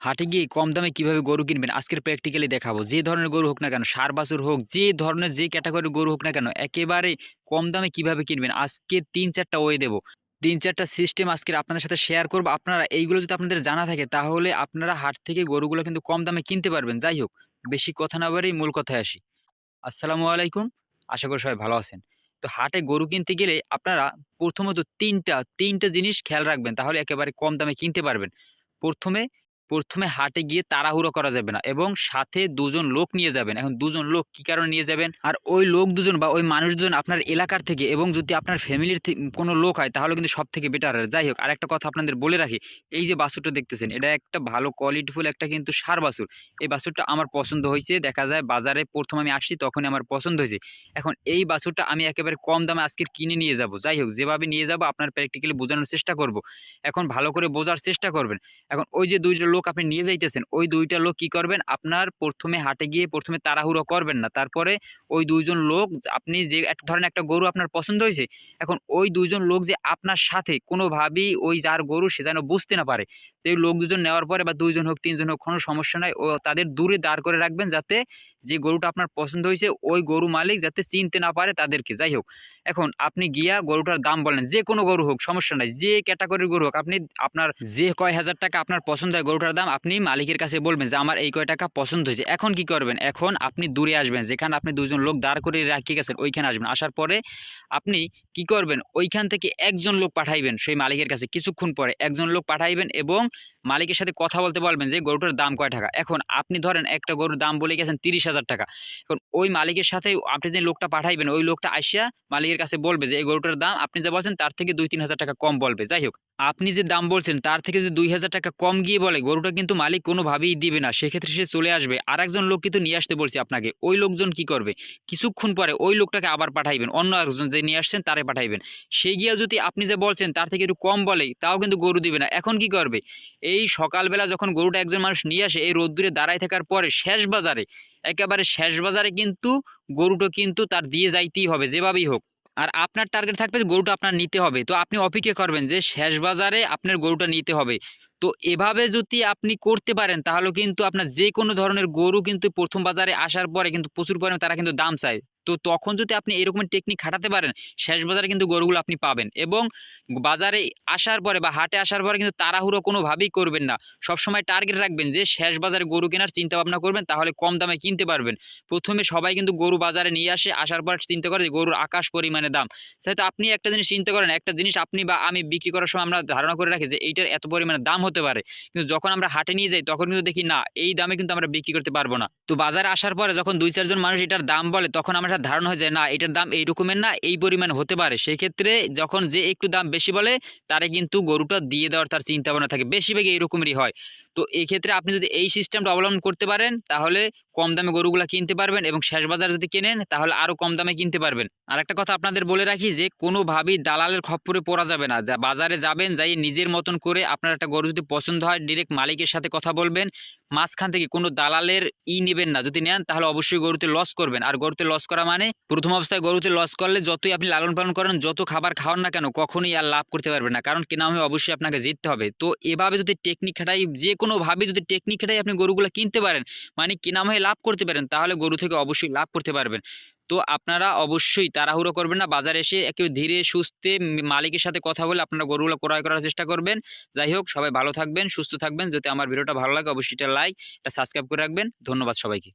হাটে গিয়ে কম দামে কীভাবে গরু কিনবেন? আজকের প্র্যাকটিক্যালি দেখাবো। যে ধরনের গরু হোক না কেন, সার বাছুর হোক, যে ধরনের, যে ক্যাটাগরির গরু হোক না কেন, একেবারে কম দামে কীভাবে কিনবেন? আজকে তিন চারটা ওয়ে দেবো। তিন চারটা সিস্টেম আজকের আপনাদের সাথে শেয়ার করব। আপনারা এইগুলো যদি আপনাদের জানা থাকে, তাহলে আপনারা হাট থেকে গরুগুলো কিন্তু কম দামে কিনতে পারবেন। যাই হোক, বেশি কথা না বারেই মূল কথায় আসি। আসসালামু আলাইকুম। আশা করি সবাই ভালো আছেন। তো হাটে গরু কিনতে গেলে আপনারা প্রথমত তিনটা তিনটা জিনিস খেয়াল রাখবেন, তাহলে একেবারে কম দামে কিনতে পারবেন। প্রথমে প্রথমে হাটে গিয়ে তাড়াহুড়ো করা যাবে না এবং সাথে দুজন লোক নিয়ে যাবেন। এখন দুজন লোক কি কারণে নিয়ে যাবেন? আর ওই লোক দুজন বা ওই মানুষ দুজন আপনার এলাকার থেকে এবং যদি আপনার ফ্যামিলির কোনো লোক হয় তাহলে কিন্তু সব থেকে বেটার হয় যাই হোক আর একটা কথা আপনাদের বলে রাখি, এই যে বাছুরটা দেখতেছেন, এটা একটা ভালো কোয়ালিটিফুল একটা কিন্তু সার বাছুর এই বাছুরটা আমার পছন্দ হয়েছে, দেখা যায় বাজারে প্রথম আমি আসছি তখনই আমার পছন্দ হয়েছে। এখন এই বাছুরটা আমি একেবারে কম দামে আজকে কিনে নিয়ে যাব। যাই হোক, যেভাবে নিয়ে যাব, আপনার প্র্যাকটিক্যালি বোঝানোর চেষ্টা করব। এখন ভালো করে বোঝার চেষ্টা করবেন। এখন ওই যে দুইটা লোক আপনি নিয়ে যাইতেছেন, ওই দুইটা লোক কি করবেন? আপনার প্রথমে হাটে গিয়ে প্রথমে তাড়াহুড়ো করবেন না। তারপরে ওই দুইজন লোক, আপনি যে এক, ধরেন একটা গরু আপনার পছন্দ হয়েছে, এখন ওই দুইজন লোক যে আপনার সাথে কোনোভাবেই ওই যার গরু সে যেন বুঝতে না পারে। এই লোক দুজন নেওয়ার পরে বা দুইজন হোক, তিনজন হোক, কোনো সমস্যা নাই। ও তাদের দূরে দাঁড় করে রাখবেন যাতে যে গরুটা আপনার পছন্দ হয়েছে, ওই গরু মালিক যাতে চিনতে না পারে তাদেরকে। যাই হোক, এখন আপনি গিয়া গরুটার দাম বলেন, যে কোনো গরু হোক, সমস্যা নাই, যে ক্যাটাগরির গরু হোক, আপনি আপনার যে কয় হাজার টাকা আপনার পছন্দ হয় গরুটার দাম, আপনি মালিকের কাছে বলবেন যে আমার এই কয় টাকা পছন্দ হয়েছে। এখন কি করবেন? এখন আপনি দূরে আসবেন, যেখানে আপনি দুজন লোক দাঁড় করে রাখিয়ে গেছেন, ওইখানে আসবেন। আসার পরে আপনি কি করবেন? ওইখান থেকে একজন লোক পাঠাইবেন সেই মালিকের কাছে। কিছুক্ষণ পরে একজন লোক পাঠাইবেন এবং মালিকের সাথে কথা বলতে বলবেন যে, গরুটার দাম কয় টাকা? এখন আপনি ধরেন একটা গরুর দাম বলে গেছেন তিরিশ হাজার টাকা। এখন ওই মালিকের সাথে আপনি যে লোকটা পাঠাইবেন, ওই লোকটা আসিয়া মালিকের কাছে বলবে যে, এই গরুটার দাম আপনি যে বলছেন তার থেকে দুই তিন হাজার টাকা কম বলবে। যাই হোক, আপনি যে দাম বলছেন তার থেকে যদি দুই হাজার টাকা কম গিয়ে বলে, গরুটা কিন্তু মালিক কোনোভাবেই দিবে না। সেক্ষেত্রে সে চলে আসবে। আর একজন লোক কিন্তু নিয়ে আসতে বলছি আপনাকে। ওই লোকজন কি করবে? কিছুক্ষণ পরে ওই লোকটাকে আবার পাঠাইবেন। অন্য একজন যে নিয়ে আসছেন তারে পাঠাইবেন। সে গিয়ে যদি আপনি যে বলছেন তার থেকে একটু কম বলে, তাও কিন্তু গরু দিবে না। এখন কি করবে? এই সকালবেলা যখন গরুটা একজন মানুষ নিয়ে আসে, এই রোদ্দুরে দাঁড়ায় থাকার পরে শেষ বাজারে, একেবারে শেষ বাজারে কিন্তু গরুটা কিন্তু তার দিয়ে যাইতেই হবে, যেভাবেই হোক। আর আপনার টার্গেট থাকবে গরুটা আপনার নিতে হবে। তো আপনি অপেক্ষা করবেন যে শেষ বাজারে আপনার গরুটা নিতে হবে। তো এভাবে যদি আপনি করতে পারেন, তাহলে কিন্তু আপনার যে কোনো ধরনের গরু কিন্তু প্রথম বাজারে আসার পরে কিন্তু প্রচুর পরিমাণে তারা কিন্তু দাম চায়। তো তখন যদি আপনি এরকম টেকনিক খাটাতে পারেন, শেষ বাজারে কিন্তু গরুগুলো আপনি পাবেন এবং বাজারে আসার পরে বা হাটে আসার পরে কিন্তু তাড়াহুড়ো কোনোভাবেই করবেন না। সবসময় টার্গেট রাখবেন যে শেষ বাজারে গরু কেনার চিন্তা ভাবনা করবেন, তাহলে কম দামে কিনতে পারবেন। প্রথমে সবাই কিন্তু গরু বাজারে নিয়ে আসে, আসার পর চিন্তা করে যে গরুর আকাশ পরিমাণে দাম। সেহেতু আপনি একটা জিনিস চিন্তা করেন, একটা জিনিস আপনি বা আমি বিক্রি করার সময় আমরা ধারণা করে রাখি যে এইটার এত পরিমাণে দাম হতে পারে। কিন্তু যখন আমরা হাটে নিয়ে যাই, তখন কিন্তু দেখি না, এই দামে কিন্তু আমরা বিক্রি করতে পারব না। তো বাজারে আসার পরে যখন দুই চারজন মানুষ এটার দাম বলে, তখন আমরা একটা ধারণা হয়ে যায়, না, এটার দাম এই রকমের না, এই পরিমাণ হতে পারে। সেই ক্ষেত্রে যখন যে একটু দাম বেশি বলে, তারে কিন্তু গরুটা দিয়ে দেওয়ার তার চিন্তা ভাবনা থাকে। এই রকমেরই হয়। তো এই ক্ষেত্রে আপনি যদি এই সিস্টেমটা অবলম্বন করতে পারেন, তাহলে কম দামে গরুগুলা কিনতে পারবেন এবং শেষ বাজার যদি কেনেন, তাহলে আরও কম দামে কিনতে পারবেন। আর একটা কথা আপনাদের বলে রাখি যে, কোনোভাবেই দালালের খপ্পরে পড়া যাবে না। বাজারে যাবেন, যাই নিজের মতন করে আপনার একটা গরু যদি পছন্দ হয় ডিরেক্ট মালিকের সাথে কথা বলবেন। মাঝখান থেকে কোনো দালালের ই নেবেন না। যদি নেন, তাহলে অবশ্যই গরুতে লস করবেন। আর গরুতে লস করা মানে প্রথম অবস্থায় গরুতে লস করলে যতই আপনি লালন পালন করেন, যত খাবার খাওয়ান না কেন, কখনোই আর লাভ করতে পারবেন না। কারণ কেনা হয়ে অবশ্যই আপনাকে জিততে হবে। তো এভাবে যদি টেকনিক খাটাই যে কোনোভাবে যদি টেকনিক খাটাই আপনি গরুগুলো কিনতে পারেন মানে কেনাম হয়ে লাভ করতে পারেন, তাহলে গরু থেকে অবশ্যই লাভ করতে পারবেন। তো আপনারা অবশ্যই তাড়াহুড়ো করবেন না, বাজারে এসে একেবারে ধীরে সুস্থে মালিকের সাথে কথা বলে আপনারা গরুগুলো ক্রয় করার চেষ্টা করবেন। যাই হোক, সবাই ভালো থাকবেন, সুস্থ থাকবেন। যদি আমার ভিডিওটা ভালো লাগে, অবশ্যই এটা লাইক এটা সাবস্ক্রাইব করে রাখবেন। ধন্যবাদ সবাইকে।